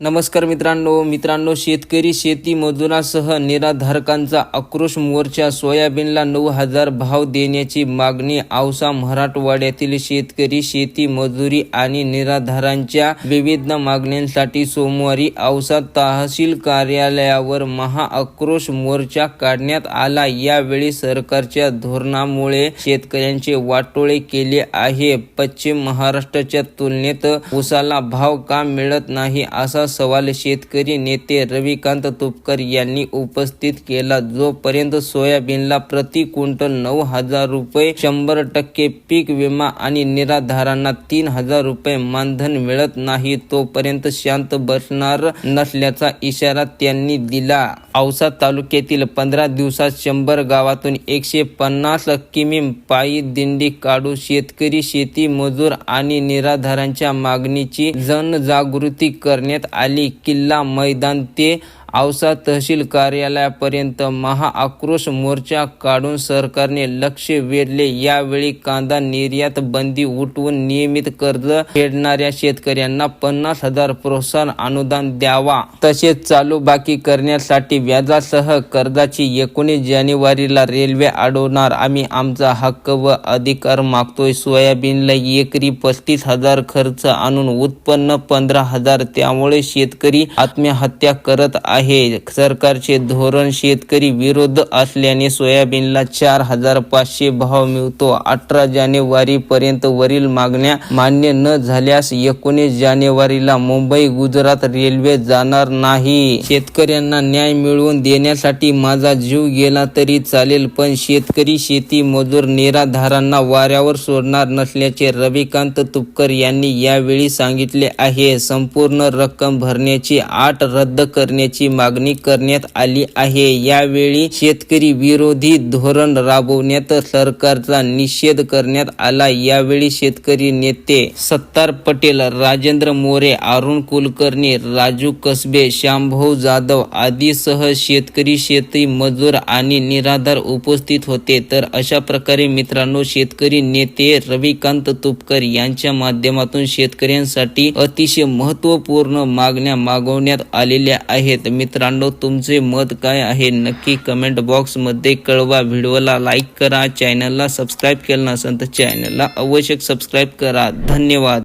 नमस्कार मित्रांनो मित्रांनो शेतकरी शेती मजुरासह निराधारकांचा आक्रोश मोर्चा सोयाबीनला नऊ हजार भाव देण्याची मागणी औसा मराठवाड्यातील शेतकरी शेती मजुरी आणि निराधारांच्या विविध मागण्यांसाठी सोमवारी औसा तहसील कार्यालयावर महाआक्रोश मोर्चा काढण्यात आला. यावेळी सरकारच्या धोरणामुळे शेतकऱ्यांचे वाटोळे केले आहे. पश्चिम महाराष्ट्राच्या तुलनेत ऊसाला भाव का मिळत नाही असा सवाल शेतकरी नेते रविकांत तुपकर यांनी उपस्थित केला. जोपर्यंत सोयाबीनला प्रति क्विंटल नऊ हजार रुपये शंभर टक्के पीक विमा आणि निराधारांना तीन हजार रुपये मानधन मिळत नाही तोपर्यंत शांत बसणार नसल्याचा इशारा त्यांनी दिला. औसा तालुक्यातील पंधरा दिवसात शंभर गावातून एकशे पन्नास किमी पायी दिंडी काढू शेतकरी शेती मजूर आणि निराधारांच्या मागणीची जनजागृती करण्यात आली. किल्ला मैदान ते औसा तहसील कार्यालयापर्यंत महाआक्रोश मोर्चा काढून सरकारने लक्ष वेधले. यावेळी कांदा निर्यात बंदी उठवून नियमित कर्ज फेडणाऱ्या शेतकऱ्यांना पन्नास हजार प्रोत्साहन अनुदान द्यावा. तसेच चालू बाकी करण्यासाठी व्याजासह कर्जाची एकोणीस जानेवारीला रेल्वे अडवणार. आम्ही आमचा हक्क व अधिकार मागतोय. सोयाबीनला एकरी पस्तीस हजार खर्च आणून उत्पन्न पंधरा हजार. त्यामुळे शेतकरी आत्महत्या करत आहे. आहे. सरकारचे धोरण शेतकरी विरोध असल्याने सोयाबीनला चार हजार पाचशे भाव मिळतो. अठरा जानेवारी पर्यंत वरील मागण्या मान्य न झाल्यास एकोणीस जानेवारीला मुंबई गुजरात रेल्वे जाणार नाही. शेतकऱ्यांना न्याय मिळवून देण्यासाठी माझा जीव गेला तरी चालेल पण शेतकरी शेती मजूर निराधारांना वाऱ्यावर सोडणार नसल्याचे रविकांत तुपकर यांनी यावेळी सांगितले आहे. संपूर्ण रक्कम भरण्याची आठ रद्द करण्याची मागणी करण्यात आली आहे. यावेळी शेतकरी विरोधी धोरण राबवण्यात सरकारचा निषेध करण्यात आला. यावेळी शेतकरी नेते सत्तार पटेल राजेंद्र मोरे अरुण कुलकर्णी राजू कसबे श्यामभाऊ जाधव आदीसह शेतकरी शेती मजूर आणि निराधार उपस्थित होते. तर अशा प्रकारे मित्रांनो शेतकरी नेते रविकांत तुपकर यांच्या माध्यमातून शेतकऱ्यांसाठी अतिशय महत्त्वपूर्ण मागण्या मागवण्यात आलेल्या आहेत. मित्रांनो तुमचे मत काय आहे नक्की कमेंट बॉक्समध्ये कळवा. व्हिडिओला लाईक करा चॅनलला सबस्क्राईब केलं नसेल तर चॅनलला आवश्यक सबस्क्राईब करा. धन्यवाद.